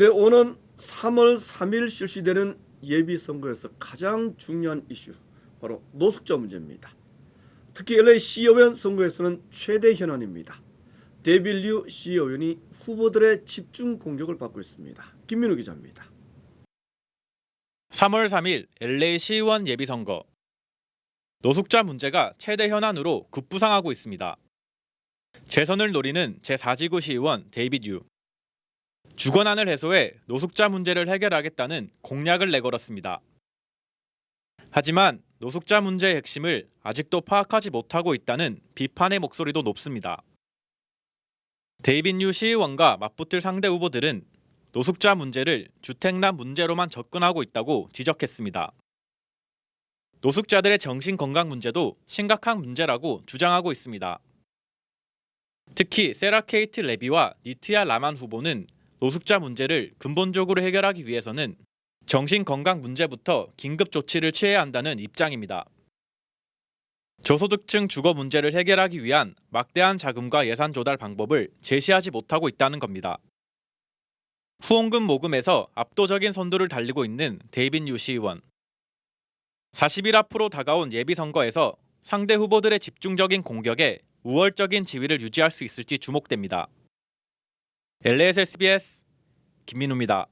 네, 오는 3월 3일 실시되는 예비 선거에서 가장 중요한 이슈 바로 노숙자 문제입니다. 특히 LA 시의원 선거에서는 최대 현안입니다. 데빌류 시의원이 후보들의 집중 공격을 받고 있습니다. 김민우 기자입니다. 3월 3일 LA 시의원 예비선거. 노숙자 문제가 최대 현안으로 급부상하고 있습니다. 재선을 노리는 제4지구 시의원 데이빗 유. 주거난을 해소해 노숙자 문제를 해결하겠다는 공약을 내걸었습니다. 하지만 노숙자 문제의 핵심을 아직도 파악하지 못하고 있다는 비판의 목소리도 높습니다. 데이빗 유 시의원과 맞붙을 상대 후보들은 노숙자 문제를 주택난 문제로만 접근하고 있다고 지적했습니다. 노숙자들의 정신 건강 문제도 심각한 문제라고 주장하고 있습니다. 특히 세라 케이트 레비와 니트야 라만 후보는 노숙자 문제를 근본적으로 해결하기 위해서는 정신 건강 문제부터 긴급 조치를 취해야 한다는 입장입니다. 저소득층 주거 문제를 해결하기 위한 막대한 자금과 예산 조달 방법을 제시하지 못하고 있다는 겁니다. 후원금 모금에서 압도적인 선두를 달리고 있는 데이빈 유 시 의원. 40일 앞으로 다가온 예비 선거에서 상대 후보들의 집중적인 공격에 우월적인 지위를 유지할 수 있을지 주목됩니다. LAS SBS 김민우입니다.